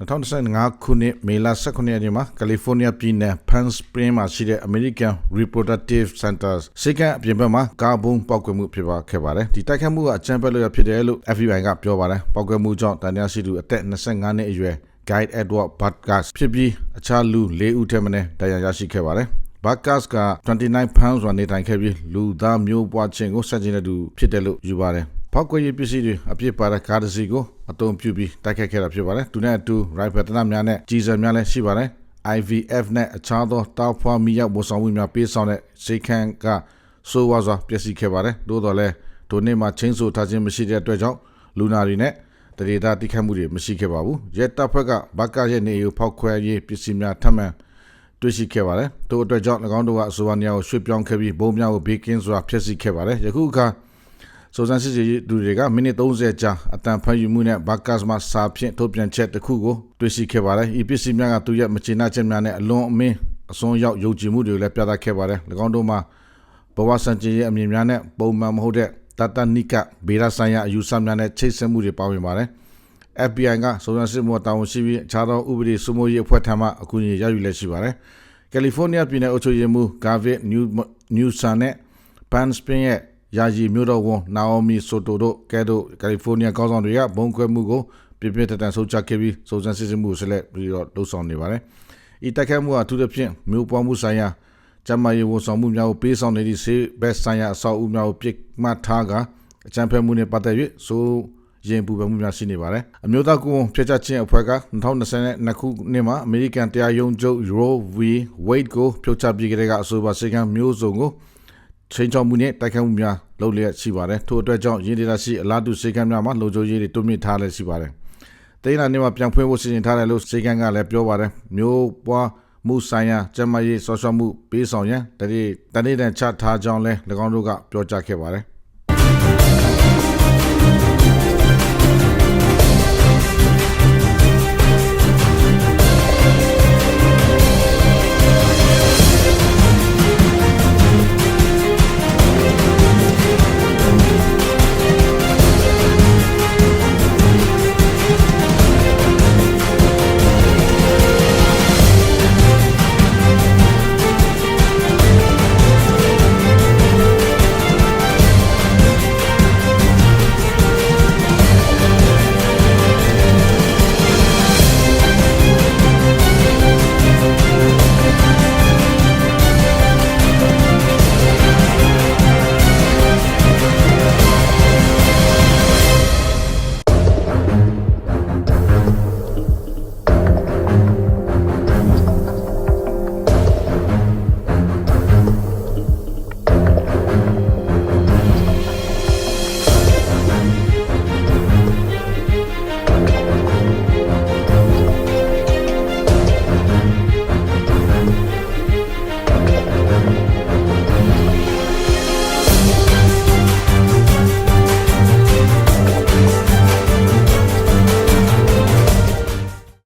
2025ခုနှစ်မေလ18ရက်နေ့မှာကယ်လီဖိုးနီးယားပြည်နယ် Palm Springs မှာရှိတဲ့ American Reproductive Centers စိတ်ကအပြင်ဘက်မှာကာဘုံပောက်ကွဲမှုဖြစ်ပါခဲ့ပါတယ်ဒီတိုက်ခတ်မှုကအကြမ်းဖက်လို့ရဖြစ်တယ်လို့ FBI ကပြောပါတယ်ပောက်ကွဲမှုကြောင့်တန်တရားရှိသူအသက်25နှစ်အရွယ် Guide Edward Butkus ဖြစ်ပြီးအခြားလူ၄ဦးထက်မနည်းတရားရရှိခဲ့ပါတယ်ဘတ်ကတ်က29 pounds ဆိုနေထိုင်ခဲ့ပြီးလူသားမျိုးပွားခြင်းကိုဆက်ကျင်တဲ့သူဖြစ်တယ်လို့ယူပါတယ်။ဖောက်ကွဲရေးပစ္စည်းတွေအပြစ်ပါတဲ့ကားတစ်စီးကို အသုံးပြုပြီးတိုက်ခတ်ခဲ့တာဖြစ်ပါတယ်။သူနဲ့အတူ rifle တနတ်များနဲ့ကြီးစံများလည်းရှိပါတယ်။ IVF နဲ့အခြားသောတောက်ဖွားမိရောက်ဝန်ဆောင်မှုများပေးဆောင်တဲ့စိတ်ခန့်ကဆိုးဝါးစွာပျက်စီးခဲ့ပါတယ်။သို့တော်လည်းဒိုနေ့မှာချင်းဆိုထားခြင်းမရှိတဲ့အတွက်ကြောင့်လူနာတွေနဲ့တရေတာတိခတ်မှုတွေမရှိခဲ့ပါဘူး။ရဲတပ်ဖွဲ့ကဘတ်ကရဲ့နေကိုဖောက်ခွဲရေးပစ္စည်းများထပ်မံတွေ့ရှိခဲ့ပါတယ်။တို့အတွက်ကြောင့်၎င်းတို့ကအဆိုပါနေရာကိုရွှေ့ပြောင်းခဲ့ပြီးဘုံများကိုဘေးကင်းစွာဖျက်ဆီးခဲ့ပါတယ်။ယခုအခါ စုံစမ်းစစ်ဆေးရေးသူတွေကမိနစ်30ကြာအတန်ဖန်ယူမှုနဲ့ဘတ်ကတ်မှစာဖြင့်ထုတ်ပြန်ချက်တစ်ခုကိုတွေ့ရှိခဲ့ပါတယ်။ဤပစ္စည်းများကသူရဲ့မချေနာချက်များနဲ့အလွန်အမင်းအစွန်းရောက်ယုံကြည်မှုတွေကိုလည်းပြသခဲ့ပါတယ်။၎င်းတို့မှာဘဝစံကျင်ရဲ့အမြင်များနဲ့ပုံမှန်မဟုတ်တဲ့တတနိကဗေဒဆိုင်ရာအယူဆများနဲ့ချိတ်ဆက်မှုတွေပါဝင်ပါတယ်။ FBI ကစုံစမ်းစစ်မှုတာဝန်ရှိပြီးအခြားသောဥပဒေစိုးမိုးရေးအဖွဲ့ထံမှအကူအညီရယူလက်ရှိပါတယ်။ကယ်လီဖိုးနီးယားပြည်နယ်အုပ်ချုပ်ရေးမှူးဂါဗစ်နျူနျူဆန်နဲ့ပန်စပင်ရဲ့ ယာယီမြို့တော်ဝန်နာအိုမီဆိုတိုတို့ကဲတို့ကယ်လီဖိုးနီးယားကောင်းဆောင်တွေကဘုံခွဲမှုကိုပြပြထန်ထန်ဆုံးချခဲ့ပြီးစုံစမ်းစစ်ဆေးမှုကိုဆက်လက်ပြီးတော့လှုပ်ဆောင်နေပါတယ်။ဤတက်ခတ်မှုအထူးသဖြင့်မြို့ပွားမှုဆိုင်ရာကျန်းမာရေးဝန်ဆောင်မှုများကိုပေးဆောင်နေသည့်ဆေးဘက်ဆိုင်ရာအဆောက်အဦများကိုပြစ်မှတ်ထားကအကြံဖက်မှုနဲ့ပတ်သက်၍ဆိုရင်ပူပန်မှုများရှိနေပါတယ်။အမျိုးသားကုဝန်ဖျက်ချခြင်းအဖွဲ့က2022ခုနှစ်မှာအမေရိကန်တရားရုံးချုပ် Roe v. Wade ကိုဖျက်ချပြီးကြတဲ့ကအဆိုပါစေကံမျိုးစုံကို ချိန်ချောက်မှုနဲ့တိုက်ခိုက်မှုများလုပ်လျက်ရှိပါတယ်။ထို့အတွက်ကြောင့်ရင်းဒေတာရှိအလားတူစေကံများမှာလုံခြုံရေးတွေတွန်းမြင့်ထားလျက်ရှိပါတယ်။တိန်းလာနေမှာပြန်ဖွင့်ဖို့စီစဉ်ထားတယ်လို့စေကံကလည်းပြောပါတယ်။မျိုးပွားမှုဆိုင်ရာကျန်းမာရေးဆော့ရှော့မှုပေးဆောင်ရန်တတိတနေ့တန်ချထားကြောင်းလည်း၎င်းတို့ကပြောကြားခဲ့ပါတယ်။